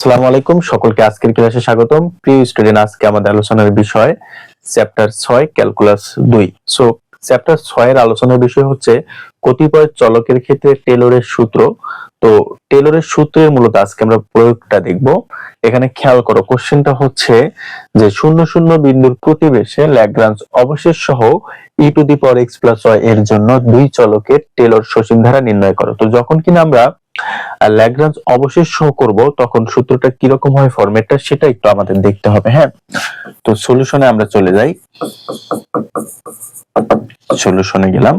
আসসালামু আলাইকুম, সকলকে আজকের ক্লাসে স্বাগতম। প্রিয় স্টুডেন্ট আজকে আমাদের আলোচনার বিষয় চ্যাপ্টার ছয় ক্যালকুলাস দুই। সো চ্যাপ্টার ছয়ের আলোচনার বিষয় হচ্ছে কতিপয় চলকের ক্ষেত্রে টেলরের সূত্র। তো, টেলরের সূত্রের মূলত আজকে আমরা প্রয়োগটা দেখব। এখানে খেয়াল করো, কোশ্চেনটা হচ্ছে যে শূন্য শূন্য বিন্দুর প্রতিবেশে ল্যাগ্রাঞ্জ অবশেষ সহ e to the power x plus y এর জন্য দুই চলকের টেলর সসীম ধারা নির্ণয় করো। তো, যখন কিনা আমরা ল্যাগ্রাঞ্জ অবশেষ শো করব, তখন সূত্রটা কীরকম হয় ফরম্যাটটা সেটা একটু আমাদের দেখতে হবে হ্যাঁ? তো সলিউশনে আমরা চলে যাই। সলিউশনে গেলাম।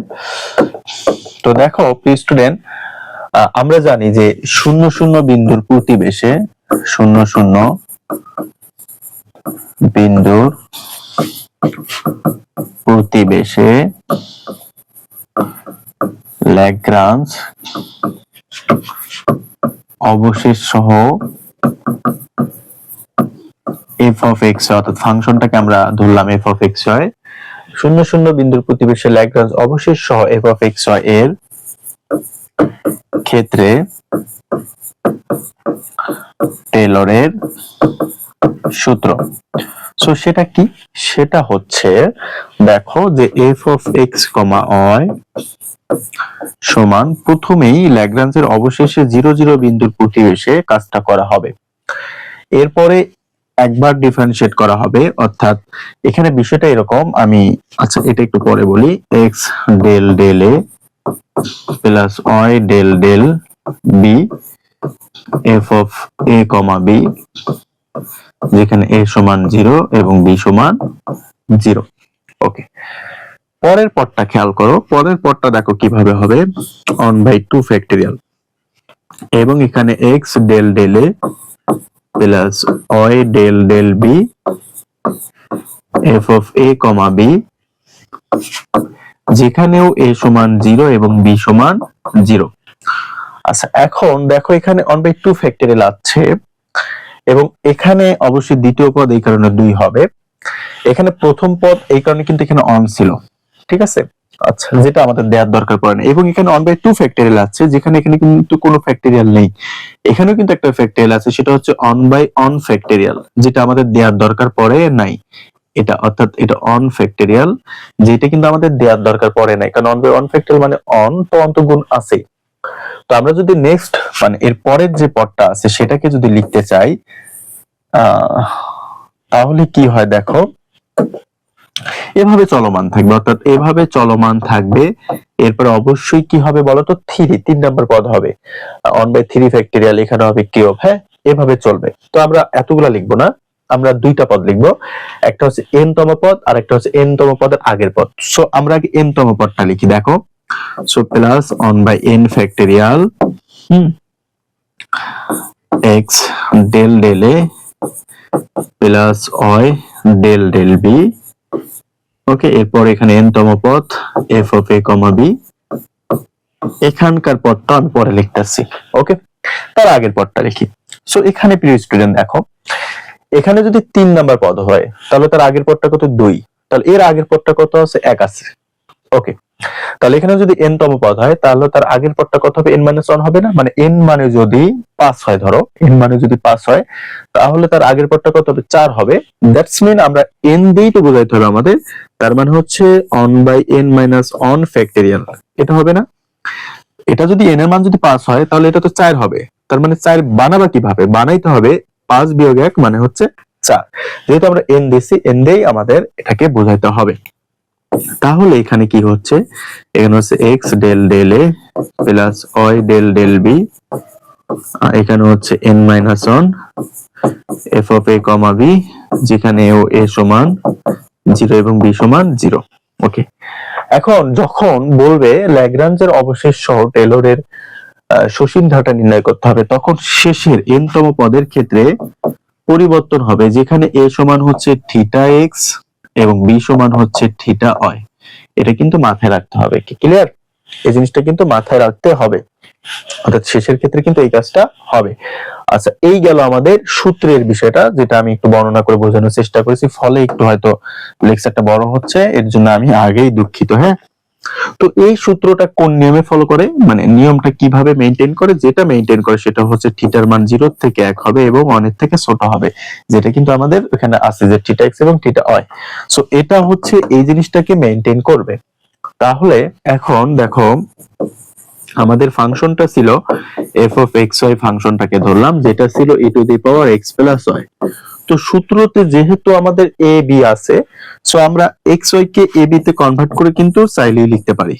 তো দেখো, প্রিয় স্টুডেন্ট আমরা জানি যে শূন্য শূন্য বিন্দুর প্রতিবেশে শূন্য শূন্য বিন্দুর প্রতিবেশে ল্যাগ্রাঞ্জ অবশেষ সহ এফ অফ এক্স অর্থাৎ ফাংশনটাকে আমরা ধরলাম এফ অফ এক্স হয়। শূন্য শূন্য বিন্দুর প্রতিবেশে ল্যাগ্রাঞ্জ অবশেষ সহ এফ অফ এক্স হয় এর ক্ষেত্রে টেলরের সূত্র। সো সেটা কি? সেটা হচ্ছে, দেখো যে এফ অফ এক্স কমা অয় সমান প্রথমেই ল্যাগ্রাঞ্জের অবশেষে জিরো জিরো বিন্দুর প্রতিবেশে কাজটা করা হবে। এরপরে একবার ডিফারেন্সিয়েট করা হবে, অর্থাৎ এখানে বিষয়টা এরকম, আমি আচ্ছা এটা একটু পরে বলি x del del a plus y del del b f of a comma b যেখানে এ সমান জিরো এবং বি সমান জিরো ওকে পরের পদটা খেয়াল করো। পরের পদটা দেখো কীভাবে হবে। অন বাই টু ফ্যাক্টরিয়াল এবং এখানে x del del a plus y del del b f of a comma b যেখানেও a সমান জিরো এবং বি সমান জিরো আচ্ছা এখন দেখো এখানে অন বাই টু ফ্যাক্টরিয়াল আছে। এবং এখানে অবশ্যই দ্বিতীয় পদ এই কারণে দুই হবে। এখানে প্রথম পদ এই কারণে কিন্তু এখানে অন ছিল। ঠিক আছে? আচ্ছা। যেটা আমাদের দেওয়ার দরকার পড়ে না। এবং এখানে অন বাই টু ফ্যাক্টরিয়াল আছে যেখানে এখানে কিন্তু কোনো ফ্যাক্টরিয়াল নেই। এখানেও কিন্তু একটা ফ্যাক্টরিয়াল আছে সেটা হচ্ছে অন বাই অন ফ্যাক্টরিয়াল যেটা আমাদের দেওয়ার দরকার পড়ে নাই। এটা অর্থাৎ এটা অন ফ্যাক্টরিয়াল যেটা কিন্তু আমাদের দেওয়ার দরকার পড়ে নাই। কারণ অন বাই অন ফ্যাক্টরিয়াল মানে অন তো অন্তগুণ আছে। তো আমরা যদি নেক্সট মানে এর পরের যে পদটা আছে সেটাকে যদি লিখতে চাই তাহলে কি হয় দেখো? এভাবে চলমান থাকবে, অর্থাৎ এভাবে চলমান থাকবে, এরপরে অবশ্যই কি হবে বলতো? থ্রি তিন নম্বর পদ হবে। অন বাই থ্রি ফ্যাক্টরিয়াল এখানে হবে কিউব হ্যাঁ? এভাবে চলবে। তো আমরা এতগুলা লিখব না, আমরা দুইটা পদ লিখব। একটা হচ্ছে এন তম পদ আর একটা হচ্ছে এন তম পদের আগের পদ। সো আমরা আগে এন তম পদটা লিখি, দেখো। So plus one by n factorial hmm x del del a plus y del del b okay এরপর এখানে এন তম পদ f of a comma b এখানকার পদটা আমি পরে লিখতেছি ওকে তার আগের পদটা লিখি। সো এখানে প্রিয় স্টুডেন্ট দেখো এখানে যদি তিন নাম্বার পদ হয় তাহলে তার আগের পদটা কত? দুই। তাহলে এর আগের পদটা কত আছে? এক আছে। ওকে তাহলে এখানে যদি এন তম পদ হয়, তাহলে তার আগের পদটা কত হবে? এন মাইনাস ওয়ান হবে না? মানে এন মানে যদি পাঁচ হয়, ধরো এন মানে যদি পাঁচ হয়, তাহলে তার আগের পদটা কত হবে? চার হবে। দ্যাটস মিন আমরা এন দিয়েই তো বোঝাইতে হবে আমাদের। তার মানে হচ্ছে one by n minus one factorial এটা হবে না? এটা যদি এন এর মান যদি পাঁচ হয়, তাহলে এটা তো চার হবে। তার মানে চার বানাবা কীভাবে? বানাইতে হবে পাঁচ বিয়োগ এক মানে হচ্ছে চার। যেহেতু আমরা এন দিছি এন দিয়েই আমাদের এটাকে বোঝাইতে হবে। তাহলে এখানে কি হচ্ছে? এখানে হচ্ছে x del del a plus y del del b এখানে হচ্ছে n minus one f of a comma b যেখানে ও এ সমান জিরো এবং বি সমান জিরো ওকে এখন যখন বলবে ল্যাগ্রাঞ্জের অবশেষ সহ টেলরের সসীম ধারাটা নির্ণয় করতে হবে, তখন শেষের এন তম পদের ক্ষেত্রে পরিবর্তন হবে, যেখানে এ সমান হচ্ছে থিটা এক্স এবং বি সমান হচ্ছে থিটা অয় এটা কিন্তু মাথায় রাখতে হবে, কি ক্লিয়ার এই জিনিসটা কিন্তু মাথায় রাখতে হবে। অর্থাৎ শেষের ক্ষেত্রে কিন্তু এই কাজটা হবে। আচ্ছা এই গেল আমাদের সূত্রের বিষয়টা, যেটা আমি একটু বর্ণনা করে বোঝানোর চেষ্টা করেছি, ফলে একটু হয়তো লেকচারটা বড় হচ্ছে, এর জন্য আমি আগেই দুঃখিত হ্যাঁ? তো এই সূত্রটা কোন নিয়মে ফলো করে? মানে নিয়মটা কীভাবে মেনটেন করে? যেটা মেনটেন করে সেটা হচ্ছে থিটার মান জিরো থেকে এক হবে এবং অনেক থেকে ছোট হবে, যেটা কিন্তু আমাদের এখানে আছে যে থিটা এক্স এবং থিটা ওয়াই সো এটা হচ্ছে এই জিনিসটাকে মেনটেন করবে। তাহলে এখন দেখো, আমাদের ফাংশনটা ছিল এফ অফ এক্স ওয়াই ফাংশনটাকে ধরলাম, যেটা ছিল e to the power x plus y তো সূত্রতে যেহেতু আমাদের এ বি আছে সো আমরা এক্স ওয়াই কে এ বি তে কনভার্ট করে কিন্তু চাইলেই লিখতে পারি।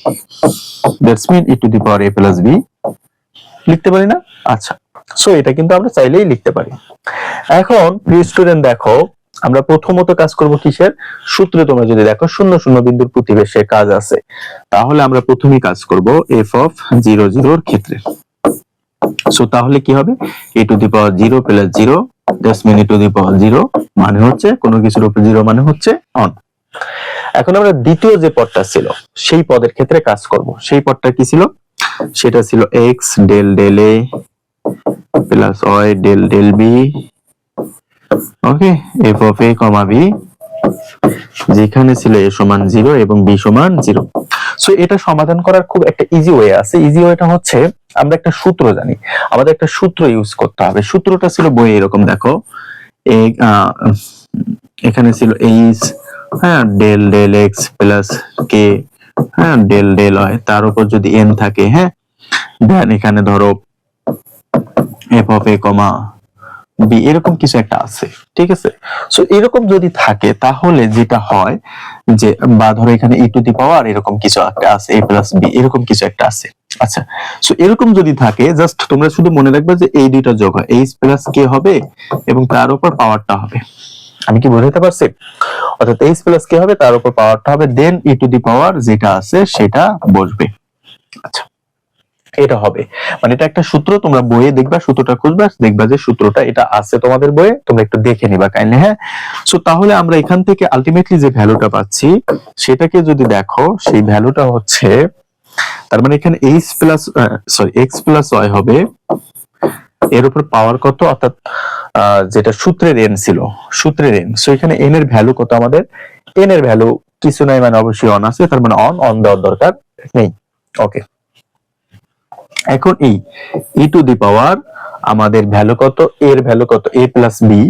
That's mean e to the power a plus b লিখতে পারি না? আচ্ছা সো এটা কিন্তু আমরা চাইলেই লিখতে পারি। এখন, প্রিয় স্টুডেন্ট দেখো, আমরা প্রথমত কাজ করব কিসের? সূত্রে তোমরা যদি দেখো, শূন্য শূন্য বিন্দুর প্রতিবেশে কাজ আছে। তাহলে আমরা প্রথমেই কাজ করব এফ অফ জিরো জিরোর ক্ষেত্রে। সো তাহলে কি হবে? A to the power zero plus zero just mean to the power zero মানে হচ্ছে, কোনো কিছুর উপর মানে হচ্ছে অন এখন আমরা দ্বিতীয় যে পদটা ছিল, সেই পদের ক্ষেত্রে কাজ করব। সেই পদটা কি ছিল? সেটা ছিল del del plus del del okay f of comma যেখানে ছিল এ সমান জিরো এবং বি সমান জিরো সো এটা সমাধান করার খুব একটা ইজি ওয়ে আছে। ইজি ওয়েটা হচ্ছে আমরা একটা সূত্র জানি। আমাদের একটা সূত্র ইউজ করতে হবে। সূত্রটা ছিল বই এরকম, দেখো। এখানে ছিল এইচ হ্যাঁ del del x plus k হ্যাঁ ডেল ডেল হয় তার উপর যদি এন থাকে হ্যাঁ দেন এখানে ধরো f of a comma b, এরকম কিছু একটা আছে, ঠিক আছে? সো এরকম যদি থাকে, তাহলে যেটা হয় যে, বা ধরো এখানে ই টু দি পাওয়ার এরকম কিছু একটা আছে এ প্লাস বি এরকম কিছু একটা আছে। আচ্ছা সো এরকম যদি থাকে জাস্ট তোমরা শুধু মনে রাখবে যে, এই দুইটা যোগ হয় এইচ প্লাস কে হবে এবং তার উপর পাওয়ারটা হবে। আমি কি বোঝাতে পারছি? অর্থাৎ এইচ প্লাস কে হবে, তার উপর পাওয়ারটা হবে দেন ই টু দি পাওয়ার যেটা আছে, সেটা বসবে। আচ্ছা এটা হবে। মানে এটা একটা সূত্র, তোমরা বইয়ে দেখবা, সূত্রটা খুঁজবা, দেখবা যে সূত্রটা এটা আছে তোমাদের বইয়ে, তোমরা একটু দেখে নিবা কাইন্ডলি হ্যাঁ? সো তাহলে আমরা এখান থেকে আলটিমেটলি যে ভ্যালুটা পাচ্ছি, সেটাকে যদি দেখো, সেই ভ্যালুটা হচ্ছে, তার মানে এখানে h plus sorry x plus y হবে, এর উপর পাওয়ার কত? অর্থাৎ যেটা সূত্রের এন ছিল, সূত্রের এন সো এখানে এন এর ভ্যালু কত আমাদের? এন এর ভ্যালু কিছু নাই মানে অবশ্যই অন আছে, তার মানে অন অন দেওয়ার দরকার নেই। ওকে এখন এই ই টু দি পাওয়ার আমাদের ভ্যালু কত? এর ভ্যালু কত? এ প্লাস বি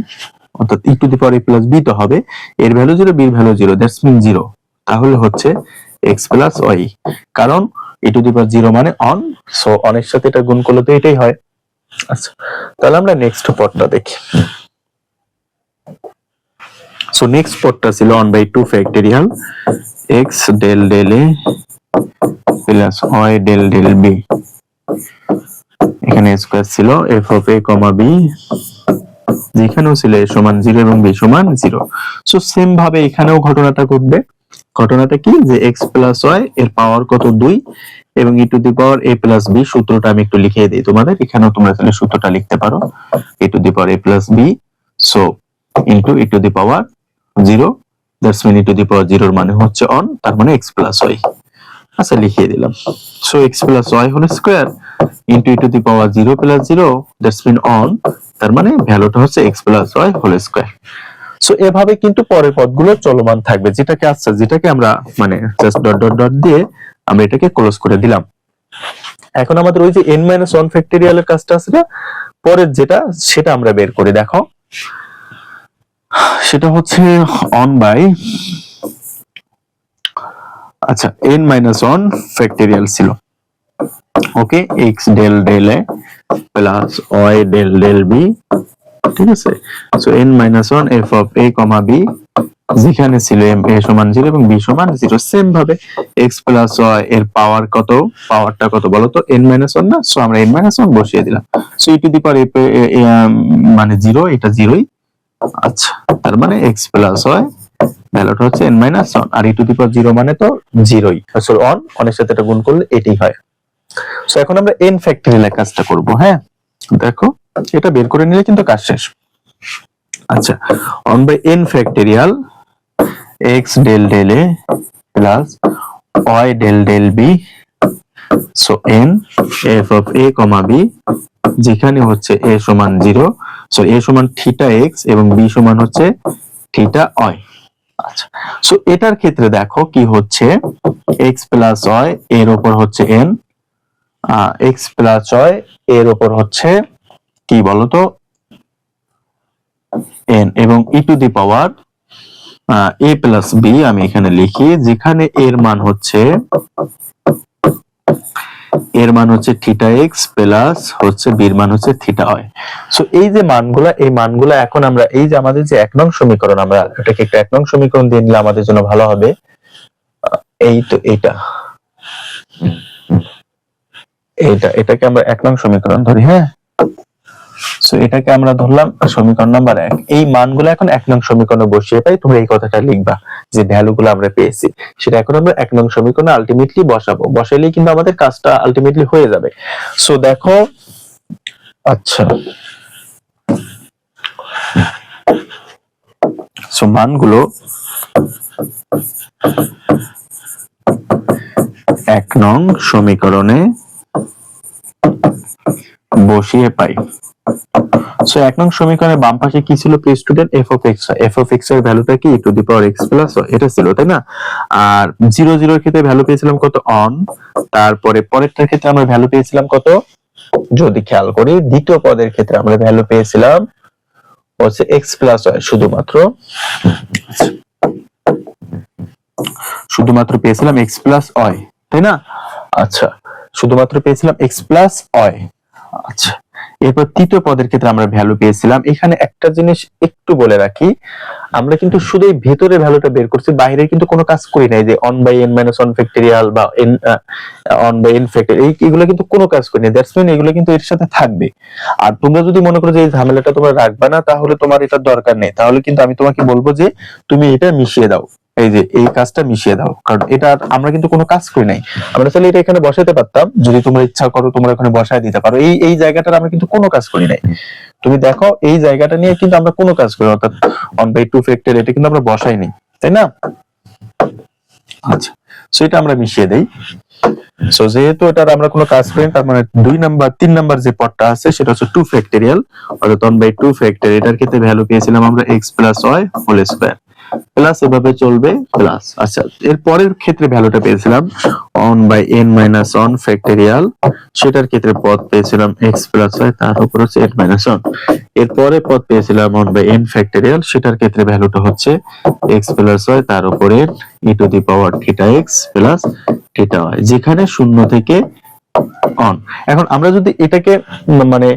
অর্থাৎ e to the power a plus b তো হবে। এর ভ্যালু জিরো বির value zero that's mean zero তাহলে হচ্ছে এক্স প্লাস ওয়াই কারণ e to the power zero মানে অন সো অনের সাথে এটা গুণ করলে তো এটাই হয়। আচ্ছা তাহলে আমরা নেক্সট পটটা দেখি। সো নেক্সট পটটা ছিল one by two factorial x del del a plus y del del b এখানে স্কোয়ার ছিল f of a comma b যেখানেও ছিল এ সমান জিরো এবং বি সমান জিরো সো সেম ভাবে এখানেও ঘটনাটা ঘটবে। ঘটনাটা কি? যে এক্স প্লাস ওয়াই এর পাওয়ার কত? দুই। এবং e to the power a plus b সূত্রটা আমি একটু লিখিয়ে দিই তোমাদের। এখানেও তোমরা তাহলে সূত্রটা লিখতে পারো। A to the power a plus b so into e to the power zero that's mean e to the power জিরোর মানে হচ্ছে অন তার মানে এক্স প্লাস ওয়াই আচ্ছা লিখিয়ে দিলাম so x plus y whole square into e to the power zero plus zero that's mean one তার মানে ভ্যালুটা হচ্ছে x plus y whole square so এভাবে কিন্তু পরের পদগুলো চলমান থাকবে, যেটাকে আচ্ছা যেটাকে আমরা মানে জাস্ট ডট ডট ডট দিয়ে আমরা এটাকে ক্লোজ করে দিলাম। এখন আমাদের ওই যে এন মাইনাস ওয়ান ফ্যাক্টরিয়ালের কাজটা আছে না, পরের যেটা, সেটা আমরা বের করে দেখো। সেটা হচ্ছে অন বাই আচ্ছা এন মাইনাস ওয়ান ফ্যাক্টরিয়াল ছিল। Okay x del del a plus y del del b ঠিক আছে? So n minus one f of a comma b যেখানে ছিল এম এ সমান ছিল এবং বি সমান জিরো সেম ভাবে। এক্স প্লাস ওয়াই এর পাওয়ার কত? পাওয়ারটা কত বলো তো? এন মাইনাস ওয়ান না? সো আমরা এন মাইনাস ওয়ান বসিয়ে দিলাম। সো ই টু দি পাওয়ার মানে জিরো এটা জিরোই আচ্ছা তার মানে এক্স প্লাস ওয়াই ভ্যালুটা হচ্ছে n minus one R e to the power zero মানে তো জিরোই সরি অন অনের সাথে এটা গুণ করলে এটাই হয়। সো এখন আমরা এন ফ্যাক্টরিয়াল কাজটা করব হ্যাঁ? দেখো, এটা বের করে নিলে কিন্তু কাজ শেষ। আচ্ছা one by n factorial x del del a plus y del del b so n f of a comma b যেখানে হচ্ছে এ সমান জিরো সো এ সমান থিটা এক্স এবং বি সমান হচ্ছে থিটা ওয়াই আচ্ছা সো এটার ক্ষেত্রে দেখো কি হচ্ছে? এক্স প্লাস ওয়াই এর ওপর হচ্ছে এন এক্স প্লাস অয় এর ওপর হচ্ছে কি বলতো? এন এবং e to the power a plus b আমি এখানে লিখি, যেখানে এর মান হচ্ছে এর মান হচ্ছে থিটা এক্স প্লাস হচ্ছে বির মান হচ্ছে থিটা হয় সো এই যে মানগুলা, এই মানগুলা এখন আমরা, এই যে আমাদের যে এক নং সমীকরণ, আমরা এটাকে একটা এক নং সমীকরণ দিয়ে নিলে আমাদের জন্য ভালো হবে। এই তো এটা এটা এটাকে আমরা এক নং সমীকরণ ধরি হ্যাঁ? সো এটাকে আমরা ধরলাম সমীকরণ নাম্বার এক। এই মানগুলো এখন এক নং সমীকরণে বসিয়ে পাই তোমরা এই কথাটা লিখবা যে ভ্যালু গুলো আমরা পেয়েছি। সেটা এখন আমরা এক নং সমীকরণে আলটিমেটলি বসাবো। বসাইলেই কিন্তু আমাদের কাজটা আলটিমেটলি হয়ে যাবে। সো দেখো আচ্ছা। সো মানগুলো এক নং সমীকরণে বসিয়ে পাই। সো এক নং সমীকরণের বাম পাশে কি ছিল pre student f of x f of এক্সের ভ্যালুটা কি? To the power x plus এটা ছিল, তাই না? আর জিরো জিরোর ক্ষেত্রে ভ্যালু পেয়েছিলাম কত? অন তারপরে পরেরটার ক্ষেত্রে আমরা ভ্যালু পেয়েছিলাম কত? যদি খেয়াল করি, দ্বিতীয় পদের ক্ষেত্রে আমরা ভ্যালু পেয়েছিলাম হচ্ছে এক্স প্লাস ওয়াই শুধুমাত্র। শুধুমাত্র পেয়েছিলাম এক্স প্লাস ওয়াই তাই না? আচ্ছা শুধুমাত্র পেয়েছিলাম এক্স প্লাস ওয়াই আচ্ছা এরপর তৃতীয় পদের ক্ষেত্রে আমরা ভ্যালু পেয়েছিলাম। এখানে একটা জিনিস একটু বলে রাখি, আমরা কিন্তু শুধু এই ভেতরে ভ্যালুটা বের করছি বাইরে কিন্তু কোনো কাজ করি নাই যে one by n minus one factorial বা n one by n factor এই, এগুলো কিন্তু কোনো কাজ করি নাই। দ্যাটস মিন এগুলো কিন্তু এর সাথে থাকবে। আর তোমরা যদি মনে করো যে এই ঝামেলাটা তোমরা রাখবে না, তাহলে তোমার এটা দরকার নেই। তাহলে কিন্তু আমি তোমাকে বলব যে তুমি এটা মিশিয়ে দাও। এই যে এই কাজটা মিশিয়ে দাও। কারণ এটা আমরা কিন্তু কোনো কাজ করি নাই। আমরা তাহলে এটা এখানে বসাতে পারতাম। যদি তোমরা ইচ্ছা করো তোমরা এখানে বসায় দিতে পারো। এই এই জায়গাটার আমরা কিন্তু কোনো কাজ করি নাই। তুমি দেখো এই জায়গাটা নিয়ে কিন্তু আমরা কোনো কাজ করি না, অর্থাৎ ওয়ান বাই টু ফ্যাক্টর এটা কিন্তু আমরা বসাইনি তাই না? আচ্ছা সো এটা আমরা মিশিয়ে দেই। সো যেহেতু এটার আমরা কোনো কাজ করি না, তার মানে দুই নাম্বার তিন নাম্বার যে পদটা আছে সেটা হচ্ছে টু ফ্যাক্টরিয়াল অর্থাৎ ওয়ান বাই টু ফ্যাক্টর এটার ক্ষেত্রে ভ্যালু পেয়েছিলাম আমরা x plus y whole square plus এভাবে চলবে প্লাস আচ্ছা এর পরের ক্ষেত্রে ভ্যালুটা পেয়েছিলাম one by n minus one factorial সেটার ক্ষেত্রে পদ পেয়েছিলাম এক্স প্লাস ওয়াই তার উপর হচ্ছে এন মাইনাস অন এরপরে পদ পেয়েছিলাম অন বাই এন ফ্যাক্টরিয়াল সেটার ক্ষেত্রে ভ্যালুটা হচ্ছে এক্স প্লাস ওয়াই তার উপরে e to the power theta x plus theta y যেখানে শূন্য থেকে অন এখন আমরা যদি এটাকে মানে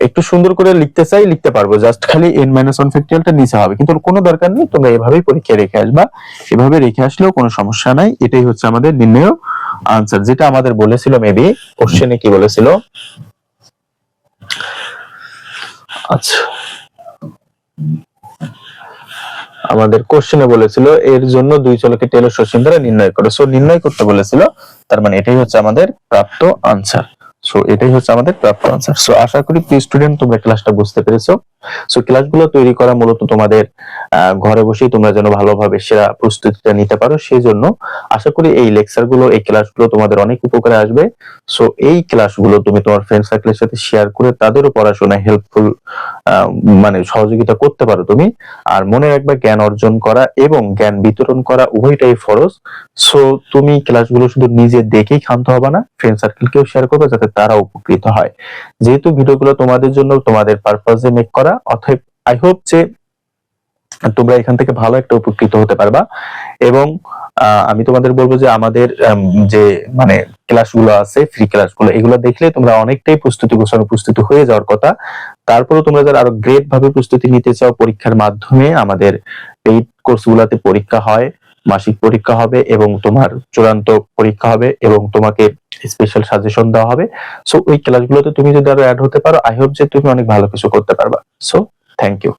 একটু সুন্দর করে লিখতে চাই, লিখতে পারব। জাস্ট খালি এন মাইনাস ওয়ান ফ্যাক্টরিয়ালটা নিচে হবে। কিন্তু কোনো দরকার নেই, তোমরা এভাবেই পরীক্ষায় রেখে আসবা। এভাবে রেখে আসলেও কোনো সমস্যা নাই। এটাই হচ্ছে আমাদের নির্ণয় আনসার যেটা আমাদের বলেছিল মেবি কোশ্চেনে কি বলেছিল? আচ্ছা। আমাদের কোশ্চেনে বলেছিল, এর জন্য দুই চলকে টেলর সসীম দ্বারা নির্ণয় করো। সো নির্ণয় করতে বলেছিল, তার মানে এটাই হচ্ছে আমাদের প্রাপ্ত আনসার সো এটাই হচ্ছে আমাদের প্রাপ্ত আনসার সো আশা করি প্রিয় স্টুডেন্ট তোমরা ক্লাসটা বুঝতে পেরেছ। সো ক্লাসগুলো তৈরি করা মূলত তোমাদের ঘরে বসেই তোমরা যেন ভালোভাবে সেরা প্রস্তুতিটা নিতে পারো সেই জন্য আশা করি এই লেকচারগুলো, এই ক্লাসগুলো তোমাদের অনেক উপকারে আসবে। সো এই ক্লাসগুলো তুমি তোমার ফ্রেন্ড সার্কেলের সাথে শেয়ার করে তাদেরও পড়াশোনায় হেল্পফুল মানে সহযোগিতা করতে পারো তুমি। আর মনে রাখবে জ্ঞান অর্জন করা এবং জ্ঞান বিতরণ করা উভয়টাই ফরজ। সো তুমি ক্লাসগুলো শুধু নিজে দেখেই ক্ষান্ত হবে না ফ্রেন্ড সার্কেলকেও শেয়ার করবে যাতে তারা উপকৃত হয়। যেহেতু ভিডিওগুলো তোমাদের জন্য, তোমাদের পারপাসে মেক করা অতএব আই হোপ যে তোমরা এখান থেকে ভালো একটা উপকৃত হতে পারবা। এবং আমি তোমাদের বলব যে আমাদের যে মানে ক্লাসগুলো আছে ফ্রি ক্লাসগুলো, এগুলো দেখলে তোমরা অনেকটাই প্রস্তুতি গোছানো, প্রস্তুতি হয়ে যাওয়ার কথা। তারপরে তোমরা যারা আরও গ্রেট ভাবে প্রস্তুতি নিতে চাও পরীক্ষার মাধ্যমে, আমাদের পেইড কোর্সগুলোতে পরীক্ষা হয়, মাসিক পরীক্ষা হবে এবং তোমার চূড়ান্ত পরীক্ষা হবে এবং তোমাকে স্পেশাল সাজেশন দেওয়া হবে। সো ওই ক্লাসগুলোতে তুমি যদি আরও অ্যাড হতে পারো আই হোপ যে তুমি অনেক ভালো কিছু করতে পারবা। So thank you